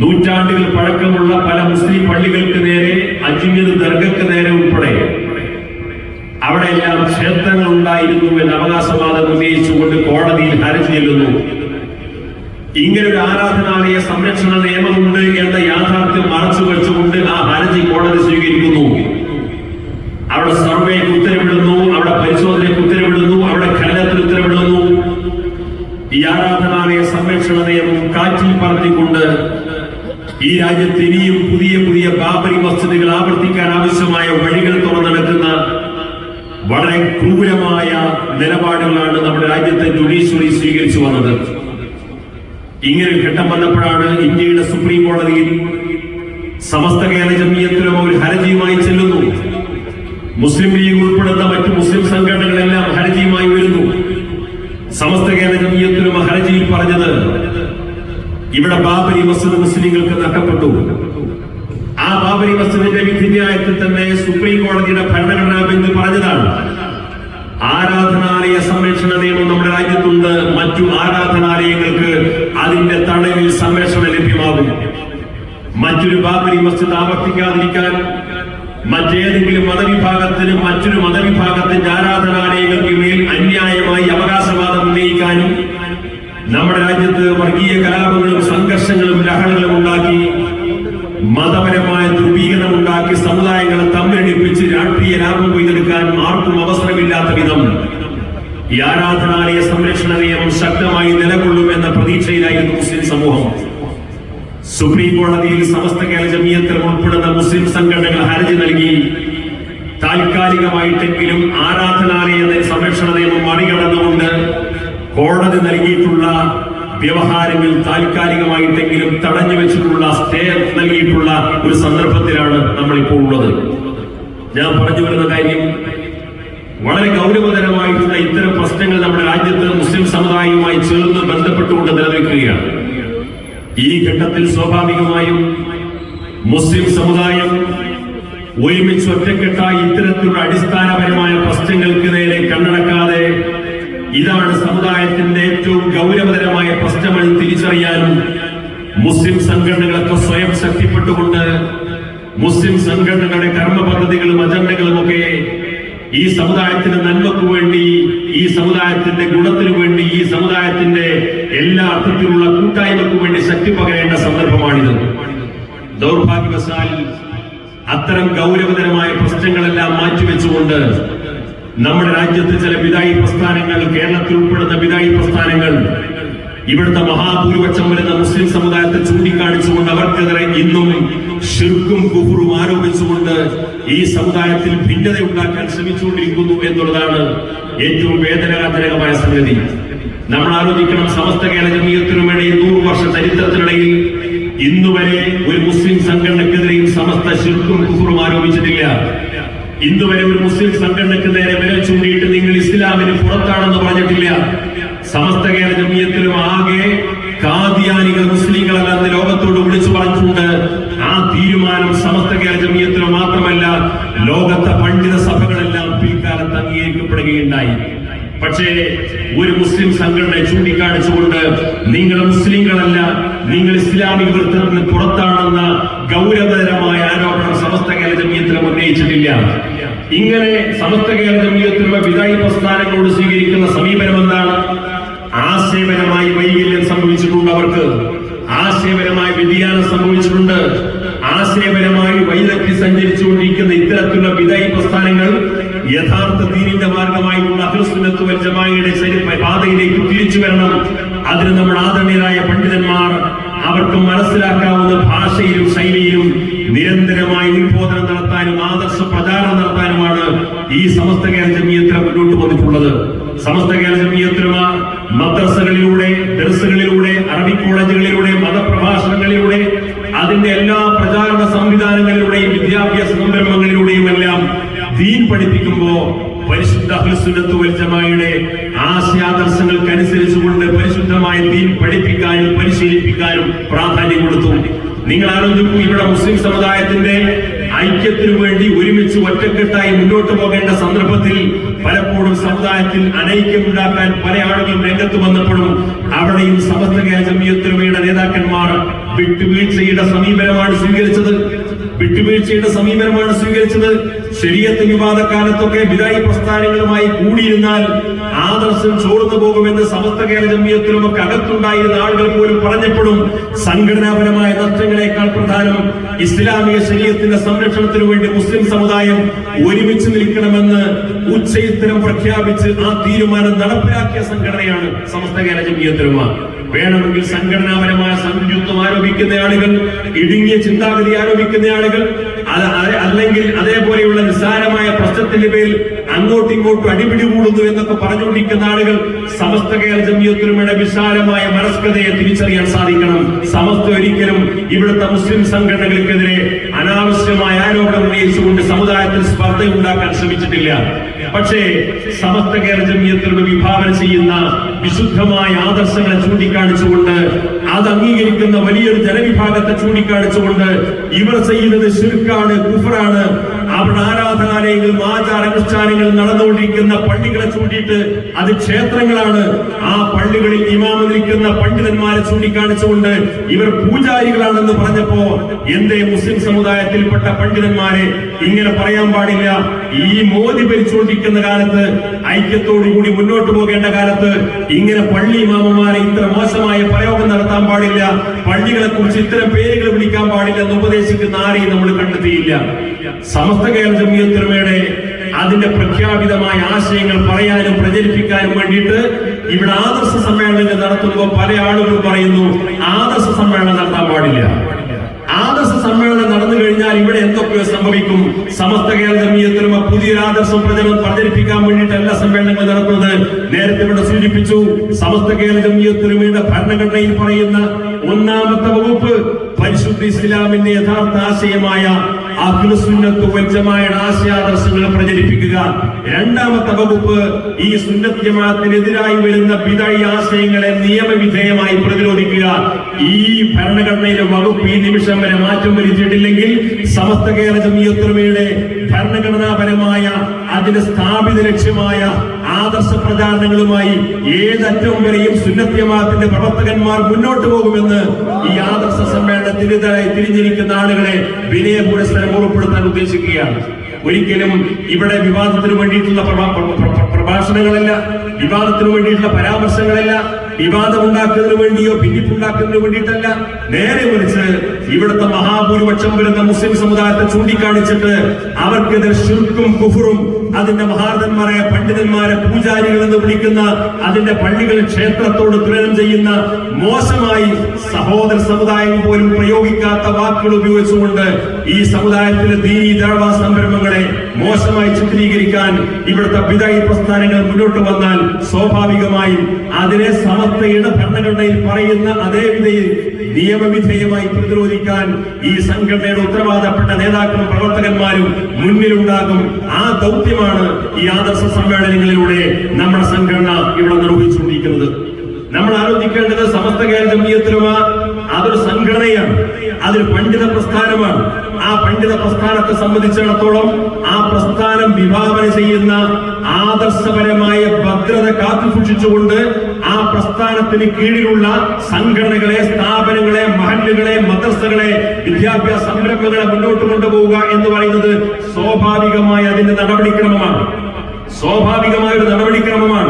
നൂറ്റാണ്ടുകൾ പഴക്കമുള്ള പല മുസ്ലിം പള്ളികൾക്ക് നേരെ അജ്മീർ ദർഗക്ക് നേരെ ഉൾപ്പെടെ അവിടെയെല്ലാം ക്ഷേത്രങ്ങൾ ഉണ്ടായിരുന്നു എന്ന് അവകാശവാദം ഉന്നയിച്ചുകൊണ്ട് കോടതിയിൽ ഹർജി ചെല്ലുന്നു. ഇങ്ങനെ ഒരു ആരാധനാലയ സംരക്ഷണ നിയമമുണ്ട് എന്ന യാഥാർത്ഥ്യം മറച്ചു വെച്ചുകൊണ്ട് ആ ഹർജി കോടതി സ്വീകരിക്കുന്നു അവിടെ സർവേക്ക് ഉത്തരവിടുന്നു അവിടെ പരിശോധനയ്ക്ക് ഉത്തരവിടുന്നു അവിടെ ഖനനത്തിന് ഉത്തരവിടുന്നു ഈ ആരാധനാലയ സംരക്ഷണ നിയമം കാറ്റിൽ പറഞ്ഞുകൊണ്ട് ഈ രാജ്യത്ത് ഇനിയും പുതിയ പുതിയ ബാബരി ആവർത്തിക്കാൻ ആവശ്യമായ വഴികൾ തുറന്നെടുക്കുന്ന വളരെ ക്രൂരമായ നിലപാടുകളാണ് നമ്മുടെ രാജ്യത്തെ ജുഡീഷ്യറി സ്വീകരിച്ചു വന്നത്. ഇങ്ങനെ ഘട്ടം വന്നപ്പോഴാണ് ഇന്ത്യയുടെ സുപ്രീം കോടതിയിൽ സമസ്ത കേരള ജമീയത്തിലും ഒരു ഹർജിയുമായി ചെല്ലുന്നു. മുസ്ലിം ലീഗ് ഉൾപ്പെടുന്ന മറ്റു മുസ്ലിം സംഘടനകളെല്ലാം ഹരജിയുമായി വരുന്നു. സമസ്ത കേരള ജമീയത്തിലും ഹർജിയിൽ പറഞ്ഞത് ഇവിടെ ബാബരി മസ്ജിദ് മുസ്ലിങ്ങൾക്ക് നഷ്ടപ്പെട്ടു. ബാബരി മസ്ജിദിന്റെ വിധിന്യായത്തിൽ തന്നെ സുപ്രീം കോടതിയുടെ ഭരണഘടനാ ബെഞ്ച് പറഞ്ഞതാണ്. ആരാധനാലയ സംരക്ഷണ നിയമം നമ്മുടെ രാജ്യത്തുണ്ട്. മറ്റു ആരാധനാലയങ്ങൾക്ക് അതിന്റെ തടവിൽ സംരക്ഷണം ലഭ്യമാകും. മറ്റൊരു ബാബരി മസ്ജിദ് ആവർത്തിക്കാതിരിക്കാൻ മറ്റേതെങ്കിലും മതവിഭാഗത്തിന് മറ്റൊരു മതവിഭാഗത്തിന്റെ ആരാധനാലയങ്ങൾക്ക് മേൽ അന്യായമായി അവകാശവാദം ഉന്നയിക്കാനും നമ്മുടെ രാജ്യത്ത് വർഗീയ കലാപങ്ങളും സംഘർഷങ്ങളും ലഹളകളും സുപ്രീം കോടതിയിൽ സമസ്ത കേരള ജമീയത്തിൽ ഉൾപ്പെടുന്ന മുസ്ലിം സംഘടനകൾ ഹർജി നൽകി. താൽക്കാലികമായിട്ടെങ്കിലും ആരാധനാലയ സംരക്ഷണ നിയമം മറികടന്നുകൊണ്ട് കോടതി നൽകിയിട്ടുള്ള വ്യവഹാരങ്ങൾ താൽക്കാലികമായിട്ടെങ്കിലും തടഞ്ഞു വെച്ചിട്ടുള്ള സ്റ്റേ നൽകിയിട്ടുള്ള ഒരു സന്ദർഭത്തിലാണ് നമ്മൾ ഇപ്പോൾ ഉള്ളത്. ഞാൻ പറഞ്ഞു വരുന്ന കാര്യം വളരെ ഗൗരവതരമായിട്ടുള്ള ഇത്തരം പ്രശ്നങ്ങൾ നമ്മുടെ രാജ്യത്ത് മുസ്ലിം സമുദായവുമായി ചേർന്ന് ബന്ധപ്പെട്ടുകൊണ്ട് നിലനിൽക്കുകയാണ്. ഈ ഘട്ടത്തിൽ സ്വാഭാവികമായും മുസ്ലിം സമുദായം ഒരുമിച്ച് ഒറ്റക്കെട്ടായി ഇത്തരത്തിലുള്ള അടിസ്ഥാനപരമായ പ്രശ്നങ്ങൾക്ക് നേരെ കണ്ണടക്കാതെ ഇതാണ് സമുദായത്തിന്റെ ഏറ്റവും ഗൗരവതരമായ പ്രശ്നമെന്ന് തിരിച്ചറിയാനും മുസ്ലിം സംഘടനകളൊക്കെ സ്വയം ശക്തിപ്പെട്ടുകൊണ്ട് മുസ്ലിം സംഘടനകളുടെ കർമ്മ പദ്ധതികളും അജണ്ടകളും ഒക്കെ ഈ സമുദായത്തിന്റെ നന്മക്ക് വേണ്ടി ഈ സമുദായത്തിന്റെ ഗുണത്തിനു വേണ്ടി ഈ സമുദായത്തിന്റെ എല്ലാ അർത്ഥത്തിലുള്ള കൂട്ടായ്മക്ക് വേണ്ടി ശക്തി പകരേണ്ട സന്ദർഭമാണിത്. ദൗർഭാഗ്യവശാൽ അത്തരം ഗൗരവതരമായ പ്രശ്നങ്ങളെല്ലാം മാറ്റിവെച്ചുകൊണ്ട് നമ്മുടെ രാജ്യത്ത് ചില വിദായി പ്രസ്ഥാനങ്ങൾ കേരളത്തിൽ ഉൾപ്പെടുന്ന വിദായി പ്രസ്ഥാനങ്ങൾ ഇവിടുത്തെ മഹാഭൂരിപക്ഷം വരുന്ന മുസ്ലിം സമുദായത്തെ ചൂണ്ടിക്കാണിച്ചുകൊണ്ട് അവർക്കെതിരെ ഇന്നും ഷിർക്കും കുഹുറും ആരോപിച്ചുകൊണ്ട് ഈ സമുദായത്തിൽ ഭിന്നത ഉണ്ടാക്കാൻ ശ്രമിച്ചുകൊണ്ടിരിക്കുന്നു എന്നുള്ളതാണ് ഏറ്റവും വേദനാജനകമായ സംഗതി. നമ്മൾ ആലോചിക്കണം സമസ്ത കേരള ജമീയത്തിനുമിടയിൽ നൂറ് വർഷ ചരിത്രത്തിനിടയിൽ ഇന്നുവരെ ഒരു മുസ്ലിം സംഘടനക്കെതിരെയും സമസ്ത ഷിർക്കും കുഹുറും ആരോപിച്ചിട്ടില്ല. ഇന്നുവരെ ഒരു മുസ്ലിം സംഘടനയ്ക്ക് നേരെ വിരൽ ചൂണ്ടിയിട്ട് നിങ്ങൾ ഇസ്ലാമിന് പുറത്താണെന്ന് പറഞ്ഞിട്ടില്ല. സമസ്ത കേരള ജമീയത്തിലും ആകെ കാദിയാനികൾ മുസ്ലിങ്ങളെല്ലാം ലോകത്തോട് വിളിച്ചു പറഞ്ഞിട്ടുണ്ട്. തീരുമാനം. സമസ്ത ജമീയത്തിലും മാത്രമല്ല ലോകത്തെ പണ്ഡിത സഭകളെല്ലാം പിൽക്കാലത്ത് അംഗീകരിക്കപ്പെടുകയുണ്ടായി. പക്ഷേ ഒരു മുസ്ലിം സംഘടനയെ ചൂണ്ടിക്കാണിച്ചുകൊണ്ട് നിങ്ങൾ മുസ്ലിങ്ങളല്ല നിങ്ങൾ ഇസ്ലാമിക വൃത്തത്തിന് പുറത്താണെന്ന ഗൗരവതരമായ ആരോപണം സമസ്ത ജമീയത്തിലും ഉന്നയിച്ചിട്ടില്ല. ഇങ്ങനെ സമസ്ത കേരള ജമീയത്തിലുള്ള വിദായി പ്രസ്ഥാനങ്ങളോട് സ്വീകരിക്കുന്ന സമീപനം സഞ്ചരിച്ചുകൊണ്ടിരിക്കുന്ന ഇത്തരത്തിലുള്ള വിദായി പ്രസ്ഥാനങ്ങൾ യഥാർത്ഥ ദീനിന്റെ മാർഗമായിട്ടുള്ള ശരി പാതയിലേക്ക് തിരിച്ചു വരണം. അതിന് നമ്മൾ ആദരണീയരായ പണ്ഡിതന്മാർ അവർക്ക് മനസ്സിലാക്കാവുന്ന ഭാഷയിലും ശൈലിയിലും നിരന്തരമായി ഉത്ബോധനം നടത്താനും ആദർശ പ്രചാരണം നടത്താനുമാണ് ഈ സമസ്ത കേരള ജമീയത്തിന് മുന്നോട്ട് വന്നിട്ടുള്ളത് സമസ്ത കേരള ജമീയത്തിന് മദ്രസകളിലൂടെ ദർസുകളിലൂടെ അറബി കോളേജുകളിലൂടെ മതപ്രഭാഷണങ്ങളിലൂടെ അതിന്റെ എല്ലാ പ്രചാരണ സംവിധാനങ്ങളിലൂടെയും വിദ്യാഭ്യാസ സംരംഭങ്ങളിലൂടെയും എല്ലാം പഠിപ്പിക്കുമ്പോ പരിശുദ്ധ ജമാഅയുടെ ആശയാദർശങ്ങൾക്ക് അനുസരിച്ചുകൊണ്ട് പരിശുദ്ധമായ ദീൻ പഠിപ്പിക്കാനും പരിശീലിപ്പിക്കാനും പ്രാധാന്യം കൊടുത്തു. നിങ്ങൾ ആലോചിക്കൂ ഇവിടെ മുസ്ലിം സമുദായത്തിന്റെ ഐക്യത്തിനു വേണ്ടി ഒരുമിച്ച് ഒറ്റക്കെട്ടായി മുന്നോട്ട് പോകേണ്ട സന്ദർഭത്തിൽ പലപ്പോഴും സമുദായത്തിൽ അനൈക്യം ഉണ്ടാക്കാൻ പല ആളുകളും രംഗത്ത് വന്നപ്പോഴും അവിടെയും സമസ്ത ജമീയത്തിലുമയുടെ നേതാക്കന്മാർ വിട്ടുവീഴ്ചയുടെ സമീപനമാണ് സ്വീകരിച്ചത്. വിട്ടുവീഴ്ചയുടെ സമീപനമാണ് സ്വീകരിച്ചത്. ശരീരത്ത് വിവാദക്കാലത്തൊക്കെ വിദായി പ്രസ്ഥാനങ്ങളുമായി കൂടിയിരുന്നാൽ ആദർശം ചോർന്നു പോകുമെന്ന് സമസ്ത കേരള ജമ്മിയത്തിലുമൊക്കെ അകത്തുണ്ടായിരുന്ന ആളുകൾ പോലും പറഞ്ഞപ്പോഴും സംഘടനാപരമായ നഷ്ടങ്ങളെക്കാൾ പ്രധാനം ഇസ്ലാമിക ശരീരത്തിന്റെ സംരക്ഷണത്തിനു വേണ്ടി മുസ്ലിം സമുദായം ഒരുമിച്ച് നിൽക്കണമെന്ന് ഉച്ചയുത്തരം പ്രഖ്യാപിച്ച് ആ തീരുമാനം നടപ്പിലാക്കിയ സംഘടനയാണ് സമസ്ത കേരള ജമ്മിയത്തിലുമ വേണമെങ്കിൽ സംഘടനാപരമായ സംയുക്തം ആരോപിക്കുന്ന ആളുകൾ ഇടുങ്ങിയ ചിന്താഗതി ആരോപിക്കുന്ന ആളുകൾ അല്ലെങ്കിൽ അതേപോലെയുള്ള നിസ്സാരമായ പ്രശ്നത്തിന്റെ പേരിൽ അങ്ങോട്ടും ഇങ്ങോട്ടും അടിപിടി കൂടുന്നു എന്നൊക്കെ പറഞ്ഞുകൊണ്ടിരിക്കുന്ന ആളുകൾ സമസ്ത കേരള ജമിയത്തിലുമയുടെ വിശാലമായ മനസ്കതയെ തിരിച്ചറിയാൻ സാധിക്കണം. സമസ്ത ഒരിക്കലും ഇവിടുത്തെ മുസ്ലിം സംഘടനകൾക്കെതിരെ അനാവശ്യമായ ആരോപണം ഉന്നയിച്ചുകൊണ്ട് സമുദായത്തിൽ സ്പർദ്ധ ഉണ്ടാക്കാൻ ശ്രമിച്ചിട്ടില്ല. പക്ഷേ സമസ്ത കേരള ജമിയത്തിലൂടെ വിഭാവന ചെയ്യുന്ന വിശുദ്ധമായ ആദർശങ്ങളെ ചൂണ്ടിക്കാണിച്ചുകൊണ്ട് അത് അംഗീകരിക്കുന്ന വലിയൊരു ജനവിഭാഗത്തെ ചൂണ്ടിക്കാണിച്ചുകൊണ്ട് ഇവർ ചെയ്യുന്നത് ശിർക്കാണ് കുഫറാണ്. അവിടെ ആരാധനാലയങ്ങളും ആചാരാനുഷ്ഠാനങ്ങളും നടന്നുകൊണ്ടിരിക്കുന്ന പള്ളികളെ ചൂണ്ടിയിട്ട് അത് ക്ഷേത്രങ്ങളാണ്. ആ പള്ളികളിൽ ഇമാമ നിൽക്കുന്ന പണ്ഡിതന്മാരെ ചൂണ്ടിക്കാണിച്ചുകൊണ്ട് ഇവർ പൂജാരികളാണെന്ന് പറഞ്ഞപ്പോ എന്തേ മുസ്ലിം സമുദായത്തിൽപ്പെട്ട പണ്ഡിതന്മാരെ ഇങ്ങനെ പറയാൻ പാടില്ല. ഈ മോദി ഭരിച്ചുകൊണ്ടിരിക്കുന്ന കാലത്ത് ഐക്യത്തോടുകൂടി മുന്നോട്ട് പോകേണ്ട കാലത്ത് ഇങ്ങനെ പള്ളി ഇമാമന്മാരെ ഇത്ര മോശമായ പ്രയോഗം നടത്താൻ പാടില്ല. പള്ളികളെ കുറിച്ച് ഇത്തരം പേരുകൾ വിളിക്കാൻ പാടില്ല എന്ന് ഉപദേശിക്കുന്ന ആരെയും നമ്മൾ കണ്ടെത്തിയില്ല. സമസ്ത കേരള ജമിയത്തിനുമയുടെ അതിന്റെ പ്രഖ്യാപിതമായ ആശയങ്ങൾ പറയാനും പ്രചരിപ്പിക്കാനും വേണ്ടിയിട്ട് ഇവിടെ ആദർശ സമ്മേളനങ്ങൾ നടത്തുമ്പോൾ പല ആളുകളും പറയുന്നു ആദർശ സമ്മേളനം നടത്താൻ പാടില്ല. ആദർശ സമ്മേളനം നടന്നു കഴിഞ്ഞാൽ ഇവിടെ എന്തൊക്കെയോ സംഭവിക്കും? സമസ്ത കേരള ജമീയത്തിലും പുതിയൊരു ആദർശം പ്രചരണം പ്രചരിപ്പിക്കാൻ വേണ്ടിയിട്ടല്ല സമ്മേളനങ്ങൾ നടത്തുന്നത് നേരത്തെ ഇവിടെ സൂചിപ്പിച്ചു സമസ്ത കേരള ജമീയത്തിലുമയുടെ ഭരണഘടനയിൽ പറയുന്ന ഒന്നാമത്തെ വകുപ്പ് പരിശുദ്ധ ഇസ്ലാമിന്റെ യഥാർത്ഥ ആശയമായ അഖിലുസുന്നത്ത് വൽജമായുടെ ആശയാദർശങ്ങൾ പ്രചരിപ്പിക്കുക. രണ്ടാമത്തെ വകുപ്പ് ഈ സുന്നത്ത് ജമാഅത്തിനെതിരായി വരുന്ന പിതഴി ആശയങ്ങളെ നിയമവിധേയമായി പ്രതിരോധിക്കുക. ഈ ഭരണഘടനയിലെ വകുപ്പ് ഈ നിമിഷം വരെ മാറ്റം വരുത്തിയിട്ടില്ലെങ്കിൽ സമസ്ത കേരള ജമീയത്തുമയുടെ ഭരണഘടനാപരമായ അതിന്റെ സ്ഥാപിത ലക്ഷ്യമായ ആദർശ പ്രചാരണങ്ങളുമായി ഏതറ്റവും വരെയും സുന്നത്യമാത്തിന്റെ പ്രവർത്തകന്മാർ മുന്നോട്ട് പോകുമെന്ന് ഈ ആദർശ സമ്മേളനത്തിന് തിരിഞ്ഞിരിക്കുന്ന ആളുകളെ വിനയ പുരസ്സരം ഉറപ്പെടുത്താൻ ഉദ്ദേശിക്കുകയാണ്. ഒരിക്കലും ഇവിടെ വിവാദത്തിന് വേണ്ടിയിട്ടുള്ള പ്രഭാ- പ്ര- പ്ര- പ്രഭാഷണങ്ങളല്ല വിവാദത്തിന് വേണ്ടിയിട്ടുള്ള പരാമർശങ്ങളല്ല വിവാദം ഉണ്ടാക്കുന്നതിന് വേണ്ടിയോ ഭിന്നിപ്പുണ്ടാക്കുന്നതിന് വേണ്ടിയിട്ടല്ല നേരെ മറിച്ച് ഇവിടുത്തെ മഹാഭൂരിപക്ഷം വരുന്ന മുസ്ലിം സമുദായത്തെ ചൂണ്ടിക്കാണിച്ചിട്ട് അവർക്കെതിരെ ശുൽക്കും കുഫറും അതിന്റെ മഹാർദന്മാരെ പണ്ഡിതന്മാരെ പൂജാരികൾ എന്ന് വിളിക്കുന്ന അതിന്റെ പള്ളികൾ ക്ഷേത്രത്തോട് തുലനം ചെയ്യുന്ന മോശമായി സഹോദര സമുദായം പോലും പ്രയോഗിക്കാത്ത വാക്കുകൾ ഉപയോഗിച്ചുകൊണ്ട് ഈ സമുദായത്തിലെ ദീനി ദഴവ സംരംഭങ്ങളെ മോശമായി ചിത്രീകരിക്കാൻ ഇവിടുത്തെ വിദായി പ്രസ്ഥാനങ്ങൾ മുന്നോട്ട് വന്നാൽ സ്വാഭാവികമായും അതിനെ സമസ്ത ഭരണഘടനയിൽ പറയുന്ന അതേ വിധയിൽ നിയമവിധേയമായി പ്രതിരോധിക്കാൻ ഈ സംഘടനയുടെ ഉത്തരവാദപ്പെട്ട നേതാക്കളും പ്രവർത്തകന്മാരും മുന്നിലുണ്ടാകും. ആ ദൗത്യമാണ് ഈ ആദർശ സമ്മേളനങ്ങളിലൂടെ നമ്മുടെ സംഘടന ഇവിടെ നിർവഹിച്ചുകൊണ്ടിരിക്കുന്നത്. നമ്മൾ ആലോചിക്കേണ്ടത് സമസ്ത കേരള ജമീയത്തിലുമ അതൊരു സംഘടനയാണ്. അതൊരു പണ്ഡിത പ്രസ്ഥാനമാണ്. ആ പണ്ഡിത പ്രസ്ഥാനത്തെ സംബന്ധിച്ചിടത്തോളം ആ പ്രസ്ഥാനം വിഭാവന ചെയ്യുന്ന ആദർശപരമായ ഭദ്രത കാത്തുസൂക്ഷിച്ചുകൊണ്ട് ആ പ്രസ്ഥാനത്തിന് കീഴിലുള്ള സംഘടനകളെ സ്ഥാപനങ്ങളെ മഹല്ലുകളെ മദ്രസകളെ വിദ്യാഭ്യാസ സംരംഭങ്ങളെ മുന്നോട്ട് കൊണ്ടുപോവുക എന്ന് പറയുന്നത് സ്വാഭാവികമായ അതിന്റെ നടപടിക്രമമാണ്. സ്വാഭാവികമായ ഒരു നടപടിക്രമമാണ്.